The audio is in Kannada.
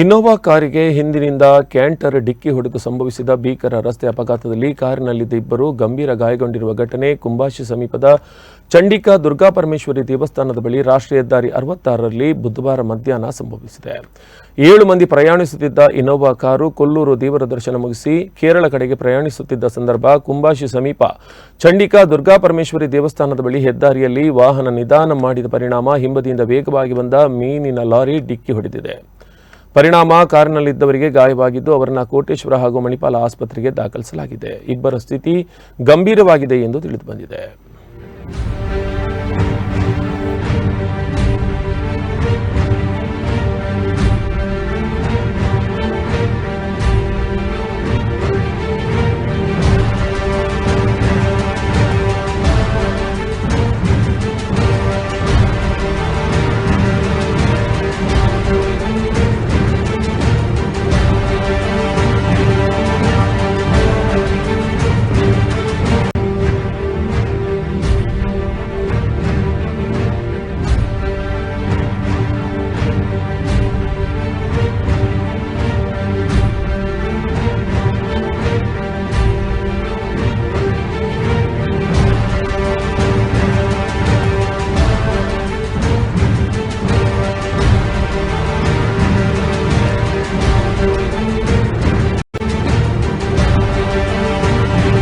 ಇನ್ನೋವಾ ಕಾರಿಗೆ ಹಿಂದಿನಿಂದ ಕ್ಯಾಂಟರ್ ಡಿಕ್ಕಿ ಹೊಡೆದು ಸಂಭವಿಸಿದ ಭೀಕರ ರಸ್ತೆ ಅಪಘಾತದಲ್ಲಿ ಕಾರಿನಲ್ಲಿದ್ದ ಇಬ್ಬರು ಗಂಭೀರ ಗಾಯಗೊಂಡಿರುವ ಘಟನೆ ಕುಂಬಾಶಿ ಸಮೀಪದ ಚಂಡಿಕಾ ದುರ್ಗಾಪರಮೇಶ್ವರಿ ದೇವಸ್ಥಾನದ ಬಳಿ ರಾಷ್ಟ್ರೀಯ ಹೆದ್ದಾರಿ ಅರವತ್ತಾರರಲ್ಲಿ ಬುಧವಾರ ಮಧ್ಯಾಹ್ನ ಸಂಭವಿಸಿದೆ. ಏಳು ಮಂದಿ ಪ್ರಯಾಣಿಸುತ್ತಿದ್ದ ಇನ್ನೋವಾ ಕಾರು ಕೊಲ್ಲೂರು ದೇವರ ದರ್ಶನ ಮುಗಿಸಿ ಕೇರಳ ಕಡೆಗೆ ಪ್ರಯಾಣಿಸುತ್ತಿದ್ದ ಸಂದರ್ಭ ಕುಂಬಾಶಿ ಸಮೀಪ ಚಂಡಿಕಾ ದುರ್ಗಾಪರಮೇಶ್ವರಿ ದೇವಸ್ಥಾನದ ಬಳಿ ಹೆದ್ದಾರಿಯಲ್ಲಿ ವಾಹನ ನಿಧಾನ ಮಾಡಿದ ಪರಿಣಾಮ ಹಿಂಬದಿಯಿಂದ ವೇಗವಾಗಿ ಬಂದ ಮೀನಿನ ಲಾರಿ ಡಿಕ್ಕಿ ಹೊಡೆದಿದೆ. ಪರಿಣಾಮ ಕಾರಿನಲ್ಲಿದ್ದವರಿಗೆ ಗಾಯವಾಗಿದ್ದು ಅವರನ್ನು ಕೋಟೇಶ್ವರ ಹಾಗೂ ಮಣಿಪಾಲ ಆಸ್ಪತ್ರೆಗೆ ದಾಖಲಿಸಲಾಗಿದೆ. ಇಬ್ಬರ ಸ್ಥಿತಿ ಗಂಭೀರವಾಗಿದೆ ಎಂದು ತಿಳಿದುಬಂದಿದೆ